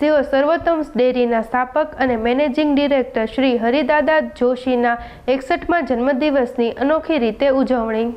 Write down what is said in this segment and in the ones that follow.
જેઓ સર્વોત્તમ ડેરીના સ્થાપક અને મેનેજિંગ ડિરેક્ટર શ્રી હરિદાદા જોશીના એકસઠમાં જન્મદિવસની અનોખી રીતે ઉજવણી.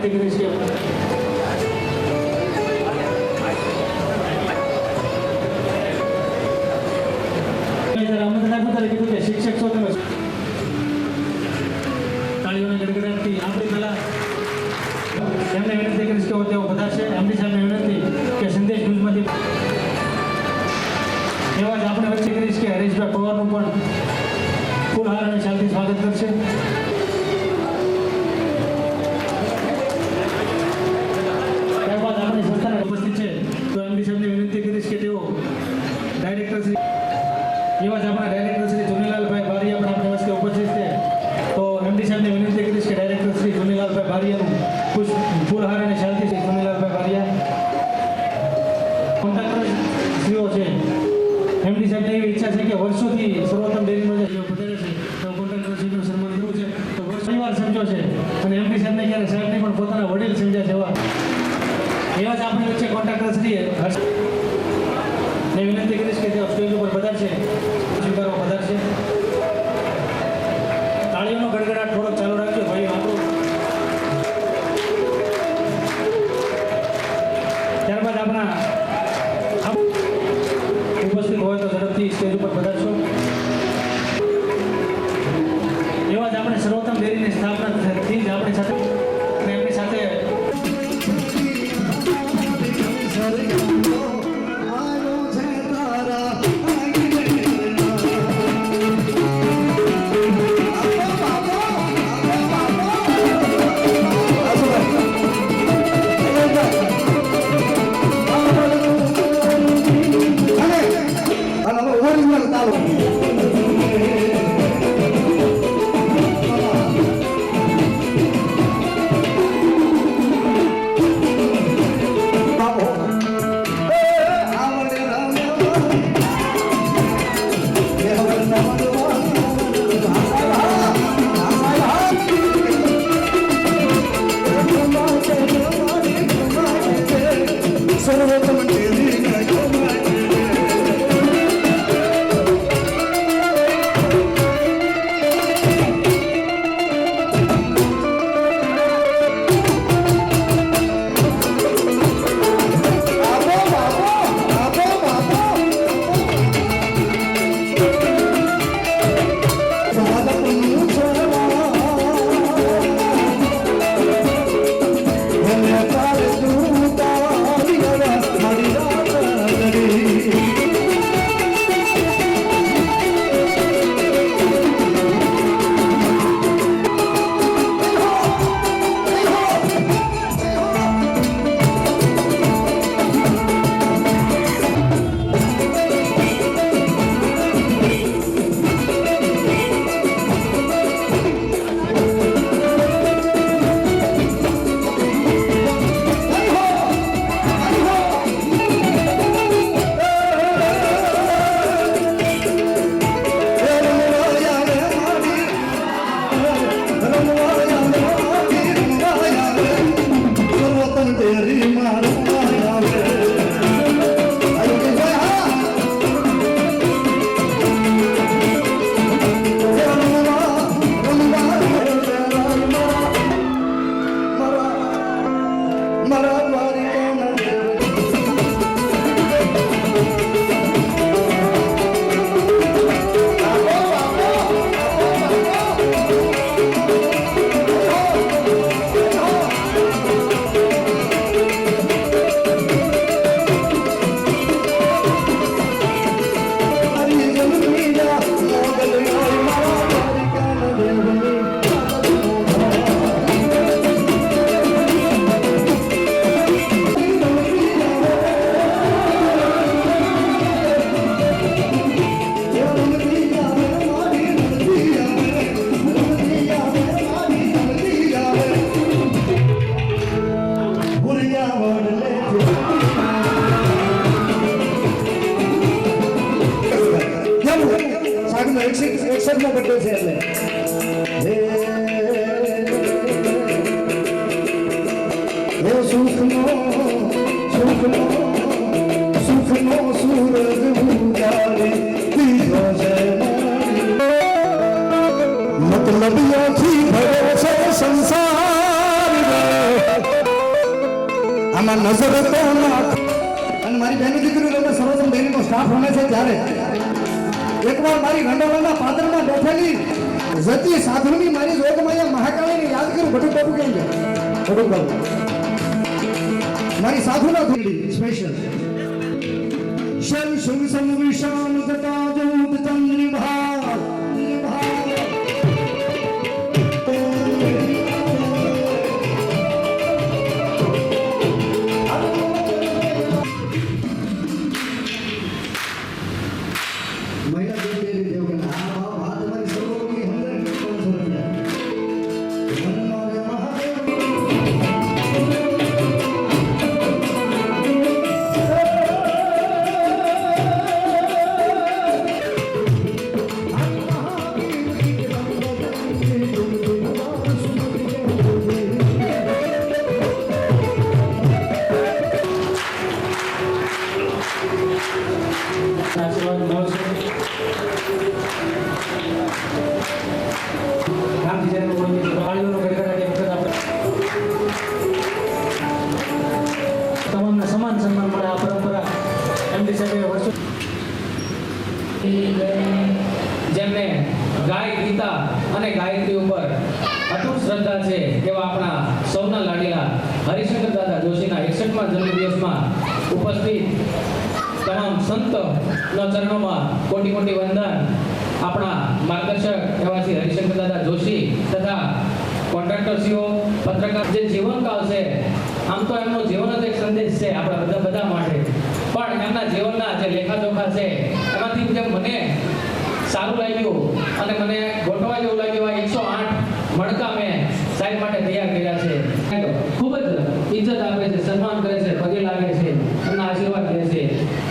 Tem que ઝડપથી સ્ટેજ ઉપર પધારશો એવા જ આપણે સર્વોત્તમ ડેરીની સ્થાપના થી જ આપણી સાથે આમાં નજર હતો અને મારી બહેની દીકરીઓ તમે સર્વોત્તમ ડેરીનો સ્ટાફ રમે છે ત્યારે. એકવાર મારી ગંડોળાના પાદરમાં બેઠેલી જતી સાધુની મારી જોગમાં મહાકાળીને યાદ કરું ભટુ બાબુ કેમ છે ભટુ બાબુ મારી સાધુના ધૂળી સ્પેશિયલ શમ શુભ સમ વિષામ તટા જૂત મહિલા એમડી સાહેબે જેમને ગાય, ગીતા અને ગાયત્રી ઉપર અટૂટ શ્રદ્ધા છે તેવા આપણા સૌના લાડીલા હરિશંકર દાદા જોશીના એકસઠમાં જન્મદિવસમાં ઉપસ્થિત તમામ સંતના ચરણોમાં કોટી કોટી વંદન આપણા માર્ગદર્શક એવા શ્રી હરિશંકર દાદા જોશી તથા કોન્ટ્રાક્ટરશ્રીઓ, પત્રકાર, જે જીવનકાળ છે, આમ તો એમનો જીવન જ એક સંદેશ છે આપણા બધા બધા માટે. પણ એમના જીવનના જે લેખાજોખા છે, એમાંથી જે મને સારું લાગ્યું અને મને ગોઠવા જેવું લાગ્યું આ એકસો આઠ મણકા મેં સાહેબ માટે તૈયાર કર્યા છે. ખૂબ જ ઇજ્જત આપે છે, સન્માન કરે છે, પગે લાગે છે, એમના આશીર્વાદ લે છે.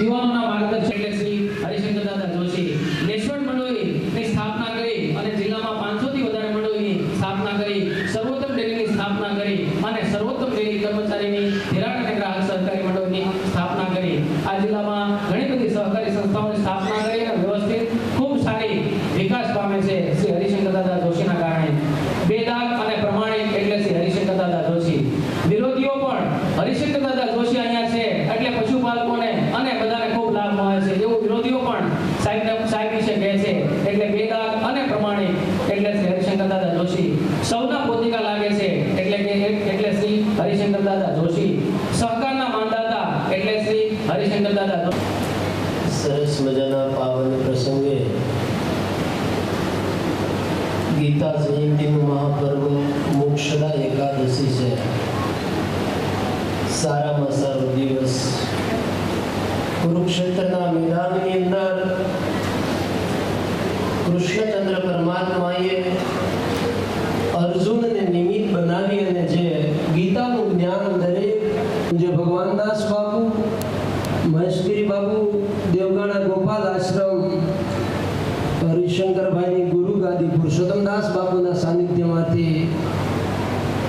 યુવાનોના માર્ગદર્શક એટલે શ્રી હરિશંકર દાદા જોશી નેશવણ મંડળીની સ્થાપના કરી અને જિલ્લામાં પાંચસો થી વધારે મંડળીની સ્થાપના કરી સર્વોત્તમ ડેરીની સ્થાપના કરી અને સર્વોત્તમ ડેરી કર્મચારીની ધિરાણ અને ગ્રાહક સહકારી મંડળની સ્થાપના કરી આ જિલ્લામાં ઘણી બધી સહકારી સંસ્થાઓની સ્થાપના કરી અને વ્યવસ્થિત ખૂબ સારી વિકાસ પામે છે શ્રી હરિશંકર દાદા જોશીના કારણે બેદાગ અને પ્રમાણિક એટલે શ્રી હરિશંકર દાદા જોશી વિરોધીઓ પણ હરિશંકર દાદા જોશી અહીંયા છે એટલે પશુપાલકોને અને બધાને ખૂબ લાભ મળે છે એવું વિરોધીઓ પણ સાહેબ સાહેબ વિશે કહે છે એટલે બેદાગ અને પ્રમાણિક એટલે શ્રી હરિશંકર દાદા જોશી સૌના પોતિકા લાગે છે એટલે કે એટલે શ્રી હરિશંકર દાદા જોશી સહકારના માનદાતા એટલે શ્રી હરિશંકર દાદા જોશી સરસ મજાના પાવન પ્રસંગે ગીતા જયંતિનું મહાપર્વ મોક્ષદા એકાદશી છે સારામાં સારો દિવસ કુરુક્ષેત્રના મેદાનની અંદર કૃષ્ણચંદ્ર પરમાત્માએ અર્જુનને નિમિત્ત બનાવી અને જે ગીતાનું જ્ઞાન દરેક જે ભગવાન દાસ બાપુ મહેશગીરી બાપુ ગોપાલ આશ્રમ, હરિશંકરભાઈની ગુરુ ગાદી પુરુષોત્તમદાસ બાપુના સાનિધ્યમાંથી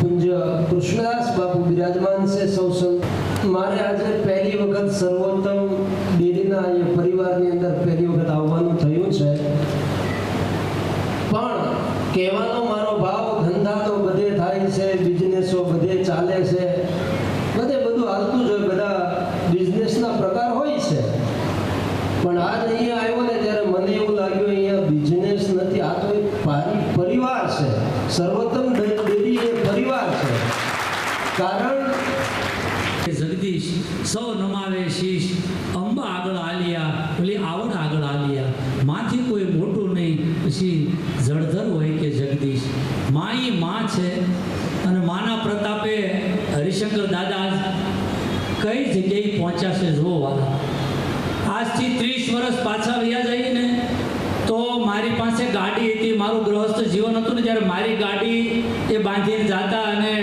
પૂજ્ય કૃષ્ણદાસ બાપુ બિરાજમાન છે સૌ મારે આજે પહેલી વખત સર્વોત્તમ ડેરીના પરિવારની અંદર પહેલી વખત આવવાનું થયું છે. પણ કહેવાનો મારો ભાવ ધંધા તો બધે થાય છે બિઝનેસો બધે ચાલે છે બધે બધું હાલતું જ હોય બધા બિઝનેસના પ્રકાર હોય છે પણ આજ અહીંયા આવ્યો ને ત્યારે મને એવું લાગ્યું અહીંયા બિઝનેસ નથી આ તો એક પારી- પરિવાર છે સર્વોત્તમ ડે- ડેરી એ પરિવાર છે કારણ જગદીશ સૌ નમાવે શીશ અંબા આગળ આલિયા પેલી આવડ આગળ આલિયા. માથી કોઈ મોટું નહીં, પછી જળધર હોય કે જગદીશ. મા ઈ મા છે, અને માના પ્રતાપે હરિશંકર દાદા કઈ જગ્યાએ પહોંચ્યા છે જોવા આજથી ત્રીસ વર્ષ પાછા રહ્યા જઈએ ને તો મારી પાસે ગાડી હતી, મારું ગ્રહસ્થ જીવન હતું ને, જ્યારે મારી ગાડી એ બાંધીને જાતા અને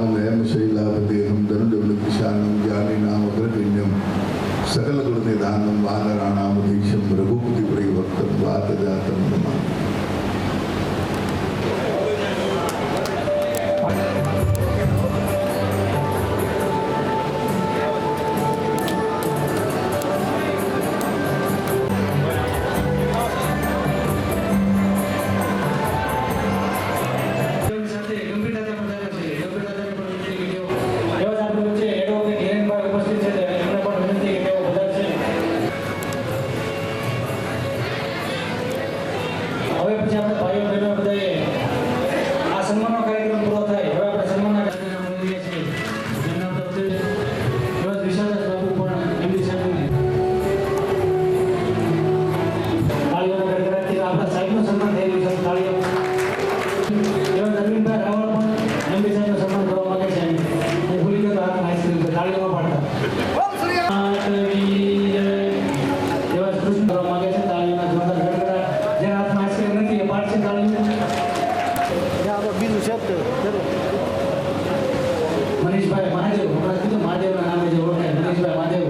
நாமும் செய்யலாபதேகம் தனுடவனுக்கு சாணம் ஜானி நாம் கிண்டம் சகல குழந்தை தானம் வாதராணாமதீஷம் ரகுபதி உரை பக்தம் வாத ஜாத்தம்